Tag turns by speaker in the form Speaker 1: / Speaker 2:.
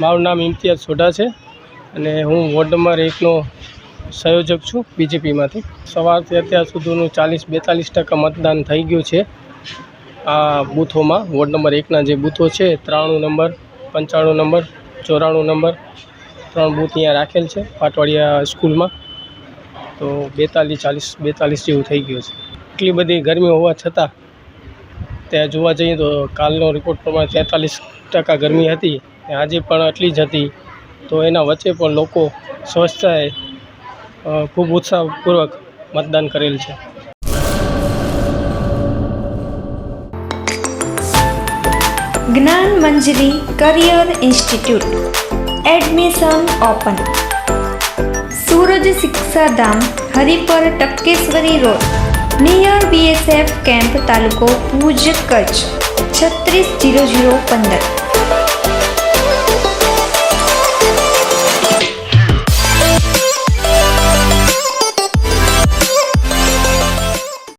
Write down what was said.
Speaker 1: મારું નામ ઇમ્તિયાઝ સોઢા છે અને હું વોર્ડ નંબર એકનો સંયોજક છું બીજેપીમાંથી. સવારથી અત્યાર સુધીનું ચાલીસ બેતાલીસ ટકા મતદાન થઈ ગયું છે આ બૂથોમાં. વોર્ડ નંબર એકના જે બૂથો છે, ત્રાણું નંબર, પંચાણું નંબર, ચોરાણું નંબર, ત્રણ બૂથ અહીંયા રાખેલ છે પાટવાડિયા સ્કૂલમાં. તો બેતાલીસ ચાલીસ બેતાલીસ જેવું થઈ ગયું છે. એટલી બધી ગરમી હોવા છતાં ત્યાં જોવા જઈએ તો કાલનો રિપોર્ટ પ્રમાણે તેતાલીસ ટકા ગરમી હતી આજે પણ એટલી જ હતી. તો એના વચ્ચે પણ લોકો સ્વચ્છતાએ ખૂબ ઉત્સાહપૂર્વક મતદાન કરેલ છે.
Speaker 2: Gyan Manjari career institute, admission open. Suraj Shikshadham, Haripar Tapkeshwari road. Near BSF camp તાલુકો ભુજ કચ્છ છત્રીસ જીરો જીરો પંદર.